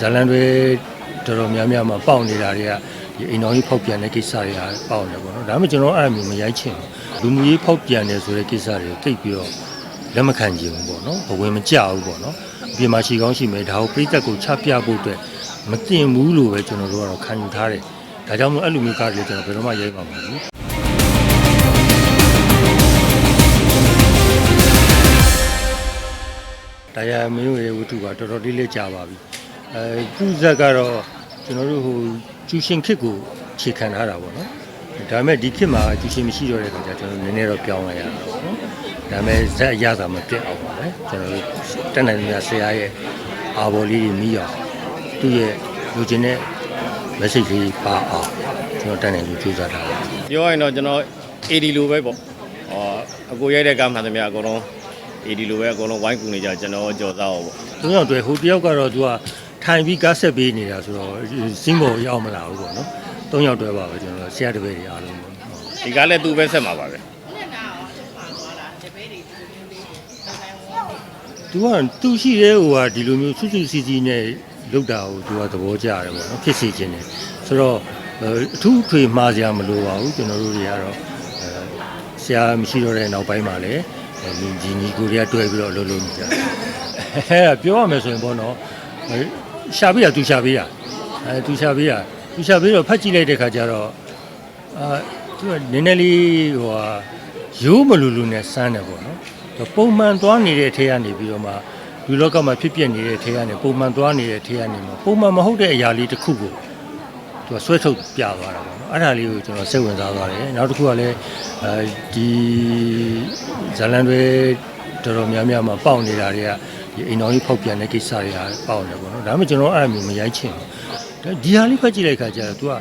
ဇာလန်တွေတော်တော်များများမှာပေါက်နေတာတွေကဒီအိမ်တော်ကြီးဖောက်ပြန်တဲ့ကိစ္စတွေကပေါက်နေပေါ့နော်ဒါပေမဲ့ကျွန်တော်အဲ့အမျိုးမရိုက်ချင်ဘူးလူမှုရေးဖောက်ပြန်တယ်ဆိုတဲ့ကိစ္စတွေကိုတိတ်ပြီးတော့လက်မခံချင်ဘူးပေါ့နော်ဘဝင်မကြဘူးပေါ့နော်အပြင်မှာရှိကောင်းရှိမယ်ဒါကိုပြိသက်ကိုချပြဖို့အတွက်မတင်ဘူးလို့ပဲကျွန်တော်တို့ကတော့ခံယူထားတယ်ဒါကြောင့်မို့အဲ့လိုမျိုးကားတွေကျွန်တော်ဘယ်တော့မှရိုက်ပါမှာမဟုတ်ဘူးတရားမင်းတို့ရဲ့ဝတ္ထုကတော်တော်လေးလေးကြာပါပြီ အဲကုဇက်ကတော့ကျွန်တော်တို့ဟိုကျူရှင်ခစ်ကိုခြေခံထားတာပေါ့နော်ဒါပေမဲ့ဒီခစ်မှာကျူရှင်မရှိတော့တဲ့ခါကျကျွန်တော်နည်းနည်းတော့ပြောင်းလိုက်ရတာပေါ့နော်ဒါပေမဲ့ဇက်အရသာမပြတ်အောင်ပါပဲကျွန်တော်တို့တက်နိုင်မြတ်ဆရာရဲ့အာဘော်လေးတွေမိအောင်သူ့ရဲ့လူချင်းတဲ့ message လေးပါအောင်ကျွန်တော်တက်နိုင်လို့ကြိုးစားထားတယ်ပြောရင်တော့ကျွန်တော် AD လိုပဲပေါ့ဟောအကိုရိုက်တဲ့ကမ်းမှန်သမျှအကုန်လုံး AD လိုပဲအကုန်လုံးဝိုင်းကူနေကြကျွန်တော်ကြော်သားပေါ့သူတို့တွေ့ဟိုတယောက်ကတော့သူက ထိုင်ပြီးကားဆက်ပေးနေတာဆိုတော့စင်းပေါ်ရောက်မလာဘူးပေါ့နော်၃ယောက်တွဲပါပဲကျွန်တော်ဆရာတပည့်တွေအားလုံးပေါ့ဒီကားလည်းသူပဲဆက်မှာပါပဲသူကသူရှိတဲ့ဟိုကဒီလိုမျိုးစုစုစည်းစည်းနဲ့လုပ်တာကိုသူကသဘောကျတယ်ပေါ့နော်ဖြစ်စေခြင်းတယ်ဆိုတော့အထူးထွေမှားစရာမလိုပါဘူးကျွန်တော်တို့တွေကတော့အဲဆရာမရှိတော့တဲ့နောက်ပိုင်းမှာလည်းဒီဒီညီကိုတွေကတွဲပြီးတော့လှုပ်လှုပ်နေကြတယ်အဲဒါပြောရမယ်ဆိုရင်ပေါ့နော် ရှာပေးတာသူရှာပေးတာအဲသူရှာပေးတာသူရှာပေးတော့ဖတ်ကြည့်လိုက်တဲ့ခါကျတော့အာသူကနည်းနည်းလေးဟိုဟာရိုးမလူလူနဲ့စမ်းတယ်ပေါ့နော်ပုံမှန်သွားနေတဲ့ထဲကနေပြီးတော့မှလူလောကမှာဖြစ်ပျက်နေတဲ့ထဲကနေပုံမှန်သွားနေတဲ့ထဲကနေမှပုံမှန်မဟုတ်တဲ့အရာလေးတစ်ခုကိုသူကဆွဲထုတ်ပြသွားတာပေါ့နော်အဲ့ဒါလေးကိုကျွန်တော်စိတ်ဝင်စားသွားတယ်နောက်တစ်ခုကလည်းအဲဒီဇာလန်တွေတော်တော်များများမှာပေါက်နေတာတွေက ဒီအိမ်တော်ကြီးဖောက်ပြန်တဲ့ကိစ္စတွေကပေါက်နေပေါ့နော်ဒါပေမဲ့ကျွန်တော်အဲ့အမျိုးမရိုက်ချင်ဘူးဒါဒီဟာလေးဖတ်ကြည့်လိုက်ခါကျတော့ तू က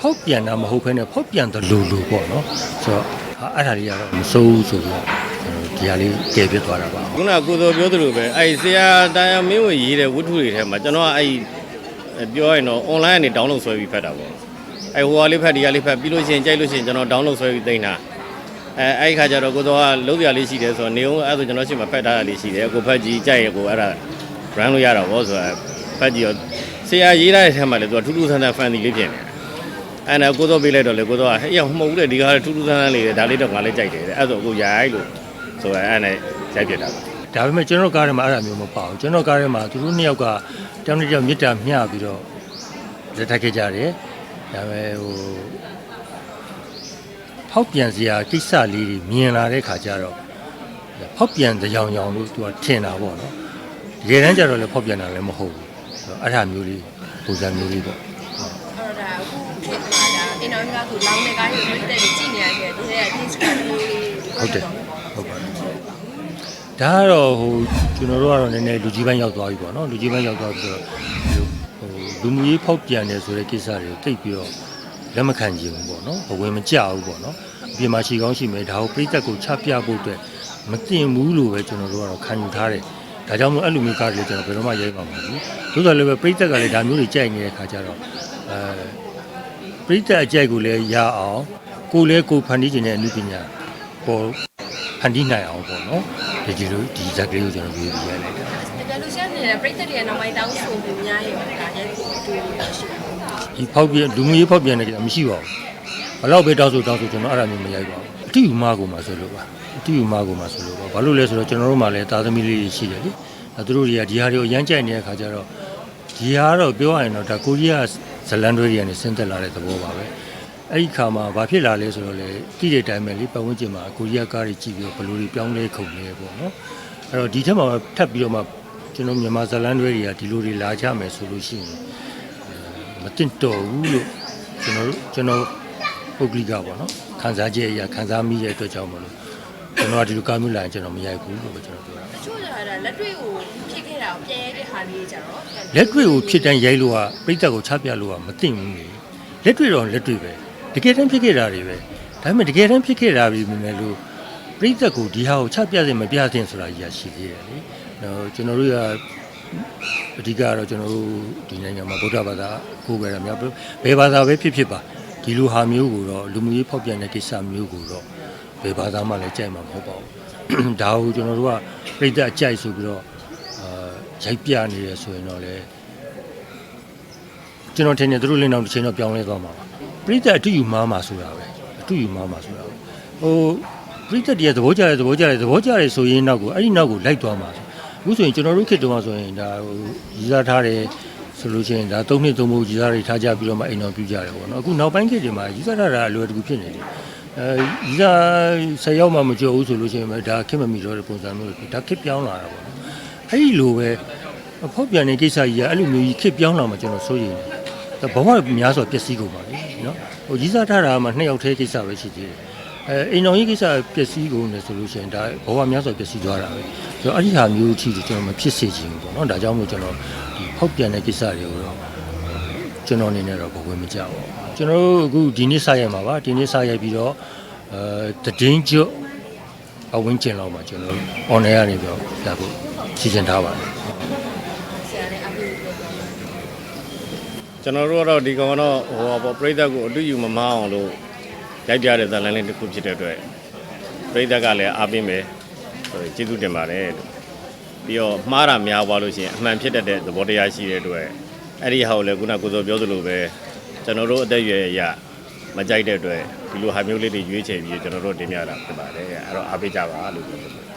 ဖောက်ပြန်တာမဟုတ်ဘဲနဲ့ဖောက်ပြန်တယ်လို့လို့ပေါ့နော်ဆိုတော့အဲ့ဒါလေးကတော့မစိုးဘူးဆိုပြီးတော့ကျွန်တော်ဒီဟာလေးကယ်ပြစ်သွားတာပါခုနကကိုစောပြောသလိုပဲအဲ့ဆရာတရားမင်းဝင်ရေးတဲ့ဝတ္ထုတွေထဲမှာကျွန်တော်ကအဲ့ပြောရင်တော့ online ကနေ download ဆွဲပြီးဖတ်တာပေါ့အဲ့ဟိုဟာလေးဖတ်ဒီဟာလေးဖတ်ပြီးလို့ရှိရင်ကြိုက်လို့ရှိရင်ကျွန်တော် download ဆွဲပြီးသိမ်းတာ အဲအဲ့ဒီခါကျတော့ကိုစောကလုံးပြလေးရှိတယ်ဆိုတော့နေအောင်အဲ့ဆိုကျွန်တော်ရှင်းမှာဖတ်ထားတာလေးရှိတယ်ကိုဖတ်ကြည့်ကြိုက်ရကိုအဲ့ဒါ run လို့ရတာဗောဆိုတော့ဖတ်ကြည့်ရောဆရာရေးထားတဲ့ထဲမှာလည်းသူကထူးထူးဆန်းဆန်း fan လေးဖြစ်နေတယ်အဲ့ဒါကိုစောပေးလိုက်တော့လေကိုစောကဟဲ့ရောက်မဟုတ်ဘူးလေဒီကားထူးထူးဆန်းဆန်းလေးတယ်ဒါလေးတော့ငါလည်းကြိုက်တယ်တဲ့အဲ့ဆိုအခုရိုက်လို့ဆိုတော့အဲ့နဲ့ရိုက်ပြတာပါဒါပေမဲ့ကျွန်တော်ကားထဲမှာအဲ့ဒါမျိုးမပါဘူးကျွန်တော်ကားထဲမှာသူတို့နှစ်ယောက်ကတောင်းတကြောင်မြစ်တာမျှပြီးတော့လက်ထပ်ခဲ့ကြတယ်ဒါပေမဲ့ဟို ဖောက်ပြန်စရာကိစ္စလေးတွေမြင်လာတဲ့ခါကျတော့ဖောက်ပြန်တဲ့ကြောင်ကြောင်လို့သူကထင်တာပေါ့နော်တကယ်တမ်းကျတော့လည်းဖောက်ပြန်တာလည်းမဟုတ်ဘူးဆိုတော့အဲ့ဒါမျိုးလေးပုံစံမျိုးလေးပေါ့အဲ့တော့ဒါအခုခေတ်မှာဒါအင်တာနက်ကဆိုလောင်းတဲ့ကားတွေတွေ့တဲ့ကြည့်နေရတဲ့ဒီရဲ့ taste ကလေးဟုတ်တယ်ဟုတ်ပါတယ်ဒါကတော့ဟိုကျွန်တော်တို့ကတော့နည်းနည်းလူကြီးပိုင်းရောက်သွားပြီပေါ့နော်လူကြီးပိုင်းရောက်သွားပြီးတော့ဟိုလူမှုရေးဖောက်ပြန်တယ်ဆိုတဲ့ကိစ္စတွေကိုတိတ်ပြီးတော့ လက်မခံချင်ဘူးပေါ့နော်ဘဝင်မကြဘူးပေါ့နော်အပြင်မှာရှိကောင်းရှိမယ်ဒါကိုပြိသက်ကိုချပြဖို့အတွက်မတင်ဘူးလို့ပဲကျွန်တော်တို့ကတော့ခံယူထားတယ်ဒါကြောင့်မို့အဲ့လိုမျိုးကားတွေကျွန်တော်ဘယ်တော့မှရိုက်ပါမှာမဟုတ်ဘူးသို့တော်လည်းပဲပြိသက်ကလည်းဒါမျိုးတွေကြိုက်နေတဲ့ခါကျတော့အဲပြိသက်အကြိုက်ကိုလည်းရအောင်ကိုယ်လည်းကိုယ်ဖန်တီးခြင်းတဲ့အမှုပညာပေါ်ဖန်တီးနိုင်အောင်ပေါ့နော်ဒီဒီလိုဒီဇက်ကလေးကိုကျွန်တော်ရေးပြရလိုက်တာတကယ်လို့ရှင်းနေတဲ့ပြိတ္တတွေနောက်ပိုင်းတောင်းဆိုမှုများရဲ့ဒါရဲ့ဒီတွေ့ရရှိတယ် ဒီဖောက်ပြန်လူမှုရေးဖောက်ပြန်တဲ့ကိစ္စမရှိပါဘူးဘယ်တော့ပဲတောင်းဆိုတောင်းဆိုကျွန်တော်အဲ့ဒါမျိုးမရိုက်ပါဘူးအတိအမကိုမှဆိုလို့ပါအတိအမကိုမှဆိုလို့ပါဘာလို့လဲဆိုတော့ကျွန်တော်တို့မှလည်းသားသမီးလေးတွေရှိတယ်လေအဲသူတို့တွေကဒီဟာတွေကိုအရန်ကြိုက်နေတဲ့ခါကျတော့ဒီဟာကတော့ပြောရရင်တော့ဒါကိုရီးယားဇလန်တွေတွေကနေဆင်းသက်လာတဲ့သဘောပါပဲအဲ့ဒီခါမှာဘာဖြစ်လာလဲဆိုတော့လေတိတဲ့အတိုင်းပဲလေပတ်ဝန်းကျင်မှာကိုရီးယားကားတွေကြည့်ပြီးတော့ဘယ်လိုတွေပြောင်းလဲခုန်လဲပေါ့နော်အဲ့တော့ဒီထက်မှာထပ်ပြီးတော့မှကျွန်တော်မြန်မာဇလန်တွေကဒီလိုတွေလာကြမယ်ဆိုလို့ရှိရင်မ တင်တော်ဘူးလို့ကျွန်တော်တို့ကျွန်တော်ပုဂ္ဂလိကပေါ့နော်ခံစားချက်အရာခံစားမိတဲ့အတွက်ကြောင့်မလို့ကျွန်တော်ကဒီလိုကားမျိုးလာရင်ကျွန်တော်မရိုက်ဘူးလို့ပဲကျွန်တော်ပြောတာတချို့ကဒါလက်တွေ့ကိုဖြစ်ခဲ့တာကိုပြဲတဲ့ဟာလေးကြတော့လက်တွေ့ကိုဖြစ်တိုင်းရိုက်လို့ကပြိတ္တကိုချပြလို့ကမသိဘူးလေလက်တွေ့တော့လက်တွေ့ပဲတကယ်တမ်းဖြစ်ခဲ့တာတွေပဲဒါပေမဲ့တကယ်တမ်းဖြစ်ခဲ့တာပြီမြင်တယ်လို့ပြိတ္တကိုဒီဟာကိုချပြစင်မပြစင်ဆိုတာကြီးရရှိသေးတယ်လေနော်ကျွန်တော်တို့က အဓိကကတော့ကျွန်တော်တို့ဒီနိုင်ငံမှာဗုဒ္ဓဘာသာကိုယ်ပဲရများဘယ်ဘာသာပဲဖြစ်ဖြစ်ပါဒီလိုဟာမျိုးကိုတော့လူမှုရေးဖောက်ပြန်တဲ့ကိစ္စမျိုးကိုတော့ဘယ်ဘာသာမှလည်းကြိုက်မှာမဟုတ်ပါဘူးဒါကိုကျွန်တော်တို့ကပြိတ္တအကြိုက်ဆိုပြီးတော့အာရိုက်ပြနေရဆိုရင်တော့လေကျွန်တော်ထင်တယ်သူတို့လင်းအောင်တစ်ချိန်တော့ပြောင်းလဲသွားမှာပါပြိတ္တအတူယူမှားမှာဆိုတာပဲအတူယူမှားမှာဆိုတာပဲဟိုပြိတ္တတည်းသဘောကျတယ်သဘောကျတယ်သဘောကျတယ်ဆိုရင်နောက်ကိုအဲ့ဒီနောက်ကိုလိုက်သွားမှာ အခုဆိုရင်ကျွန်တော်တို့ခေတ်တုန်းကဆိုရင်ဒါဟိုရည်စားထားတယ်ဆိုလို့ရှိရင်ဒါ၃နှစ်သုံးဖို့ရည်စားတွေထားကြပြီးတော့မှအိမ်တော်ပြကြတယ်ပေါ့နော်အခုနောက်ပိုင်းခေတ်တွေမှာရည်စားထားတာအလွယ်တကူဖြစ်နေတယ်အဲရည်စားဆယ်ရောက်မှမကြောက်ဘူးဆိုလို့ရှိရင်ဒါခက်မမီတော့တဲ့ပုံစံမျိုးဒါခက်ပြောင်းလာတာပေါ့နော်အဲ့ဒီလိုပဲအဖောက်ပြန်တဲ့ကိစ္စကြီးကအဲ့လိုမျိုးကြီးခစ်ပြောင်းလာမှကျွန်တော်စိုးရိမ်တယ်ဒါဘဝများစွာပျက်စီးကုန်ပါလေနော်ဟိုကြီးစားထားတာမှနှစ်ယောက်တည်းကိစ္စပဲရှိသေးတယ် အဲအိမ်တော်ကြီးကိစ္စပျက်စီးကုန်တယ်ဆိုလို့ရှိရင်ဒါဘဝများစွာပျက်စီးသွားတာပဲဆိုတော့အဲ့ဒီဟာမျိုးအထိကျွန်တော်မဖြစ်စေချင်ဘူးပေါ့နော်ဒါကြောင့်မို့ကျွန်တော်ဒီဖောက်ပြန်တဲ့ကိစ္စတွေကိုတော့ကျွန်တော်အနေနဲ့တော့ဘဝမကြောက်ဘူးကျွန်တော်တို့အခုဒီနေ့စရိုက်မှာပါဒီနေ့စရိုက်ပြီးတော့အဲတည်င်းကျွတ်အဝင်းကျင်လောက်မှာကျွန်တော် on air နေပြီးတော့ပြဖို့စီစဉ်ထားပါတယ်ဆရာနဲ့အကူပြောပြပါကျွန်တော်တို့ကတော့ဒီကောင်ကတော့ဟိုပါပေါ့ပြိသက်ကိုအတူယူမမအောင်လို့ ရိုက်ပြတဲ့ဇာတ်လမ်းလေးတစ်ခုဖြစ်တဲ့အတွက်ပြိသက်ကလည်းအားပေးမယ်ဆိုရင်ကျေးဇူးတင်ပါတယ်လို့ပြီးတော့မှားတာများသွားလို့ရှိရင်အမှန်ဖြစ်တတ်တဲ့သဘောတရားရှိတဲ့အတွက်အဲ့ဒီဟာကိုလည်းခုနကကိုစောပြောသလိုပဲကျွန်တော်တို့အသက်အရွယ်ရမကြိုက်တဲ့အတွက်ဒီလိုဟာမျိုးလေးတွေရွေးချယ်ပြီးကျွန်တော်တို့တင်ပြတာဖြစ်ပါတယ်အဲ့တော့အားပေးကြပါလို့ပြောချင်ပါတယ်